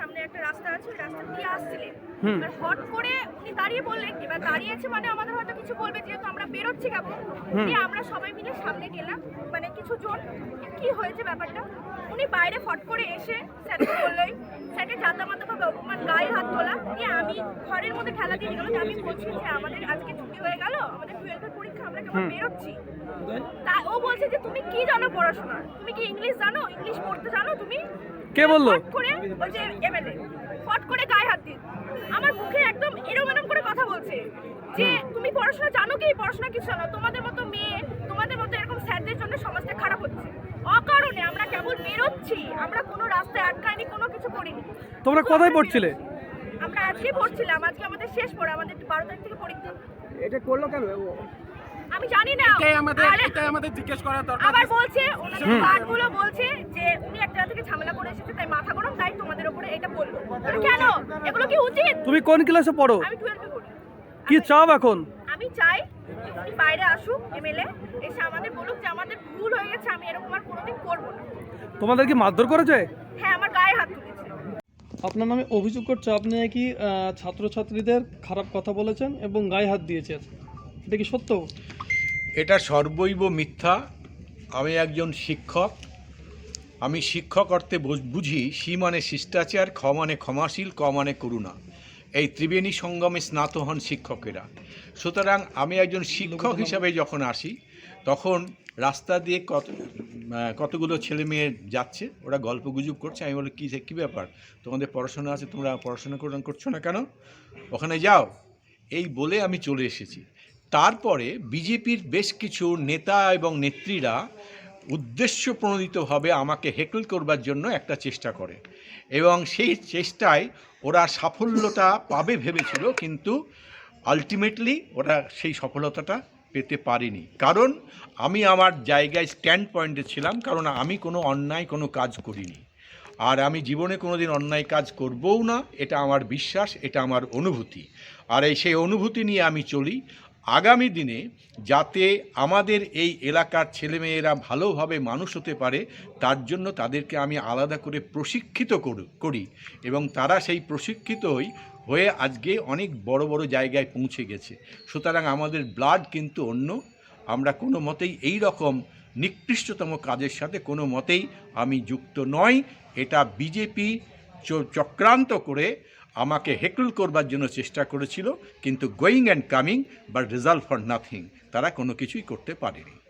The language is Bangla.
সামনে একটা রাস্তা আছে ওই রাস্তা দিয়ে আসছিলেন। এবার হট করে উনি দাঁড়িয়ে বললেন এবার দাঁড়িয়েছে মানে আমাদের হয়তো কিছু বলবে যেহেতু আমরা বেরোচ্ছি কেমন? দিয়ে আমরা সবাই মিলে সামনে গেলাম মানে কিছু জন কি হয়েছে ব্যাপারটা? উনি বাইরে ফট করে এসে স্যারকে বললেই স্যারকে জাতা মাতা ভাবে অপমান গায়ে হাত তোলা। দিয়ে আমি ঘরের মধ্যে ঠেলা দিয়ে গেল আমি বলছি যে আমাদের আজকে ছুটি হয়ে গেল আমাদের টুয়েলভের পরীক্ষা আমরা কেমন বেরোচ্ছি? তা ও বলছে যে তুমি কি জানো পড়াশোনা? তুমি কি ইংলিশ জানো? ইংলিশ পড়তে জানো তুমি? কে বলল? যে এমএলএ ফট করে গায়ে হাত দিয়ে। আমার মুখে একদম এরম এরম করে কথা বলছে যে তুমি পড়াশোনা জানো কি? পড়াশোনা কিছু জানো? তোমাদের মতো মেয়ে তোমাদের মতো এরকম স্যারদের জন্য সমাজটা খারাপ হচ্ছে। অকারণে আমরা কেবল বেরোচ্ছি আমরা কোনো রাস্তায় আটকাইনি কোনো কিছু করিনি। তোমরা কোথায় পড়ছিলে? আমরা আজকে পড়ছিলাম আজকে আমাদের শেষ পড়া আমাদের বারো তারিখ থেকে পরীক্ষা। এটা করল কেন? আমি জানি না। এটাই আমাদের এটাই আমাদের জিজ্ঞেস করা দরকার। আবার বলছে ওনাদের। গার্ডগুলো বলছে যে উনি এক জায়গা থেকে ঝামেলা করে এসেছে তাই মাথা গরম তাই তোমাদের উপরে এটা বলল আরে কেন এগুলো কি উচিত? তুমি কোন ক্লাসে পড়ো? আমি টুয়েলভে পড়ি। কি চাও এখন? আমি চাই উনি বাইরে আসুক এমএলএ এসে আমাদের বলুক যে আমাদের ভুল হয়ে গেছে আমি এরকম আর কোনোদিন করব না। তোমাদের কি মারধর করেছে? হ্যাঁ আমার গায়ে হাত তুলেছে। আপনার নামে অভিযোগ করছে আপনি কি ছাত্রছাত্রীদের খারাপ কথা বলেছেন এবং গায়ে হাত দিয়েছেন। এটা কি সত্য? এটা সর্বৈব মিথ্যা। আমি একজন শিক্ষক আমি শিক্ষক অর্থে বুঝি সি মানে শিষ্টাচার খ মানে ক্ষমাশীল ক মানে করুণা। এই ত্রিবেণী সঙ্গমে স্নাত হন শিক্ষকেরা। সুতরাং আমি একজন শিক্ষক হিসাবে যখন আসি, তখন রাস্তা দিয়ে কত কতগুলো ছেলে মেয়ে যাচ্ছে, ওরা গল্প গুজব করছে। আমি বলি, কী কী ব্যাপার? তোমাদের পড়াশোনা আছে, তোমরা পড়াশোনা কর- করছ না কেন? ওখানে যাও। এই বলে আমি চলে এসেছি। তারপরে বিজেপির বেশ কিছু নেতা এবং নেত্রীরা উদ্দেশ্য প্রণোদিতভাবে আমাকে হেকল করবার জন্য একটা চেষ্টা করে। এবং সেই চেষ্টায় ওরা সাফল্যতা পাবে ভেবেছিল, কিন্তু আলটিমেটলি ওরা সেই সফলতাটা পেতে পারিনি। কারণ আমি আমার জায়গায় স্ট্যান্ড পয়েন্টে ছিলাম, কারণ আমি কোনো অন্যায় কোনো কাজ করিনি। আর আমি জীবনে কোনোদিন অন্যায় কাজ করবও না, এটা আমার বিশ্বাস, এটা আমার অনুভূতি। আর এই সেই অনুভূতি নিয়ে আমি চলি আগামী দিনে যাতে আমাদের এই এলাকার ছেলেমেয়েরা ভালোভাবে মানুষ হতে পারে, তার জন্য তাদেরকে আমি আলাদা করে প্রশিক্ষিত করু- এবং তারা সেই প্রশিক্ষিতই হয়ে আজকে অনেক বড় বড় জায়গায় পৌঁছে গেছে। সুতরাং আমাদের ব্লাড কিন্তু অন্য। আমরা কোনো মতেই এই রকম নিকৃষ্টতম কাজের সাথে কোনো মতেই আমি যুক্ত নই। এটা বিজেপি চক্রান্ত করে আমাকে হেকল করবার জন্য চেষ্টা করেছিল, কিন্তু going and coming but result for nothing, তারা কোনো কিছুই করতে পারেনি।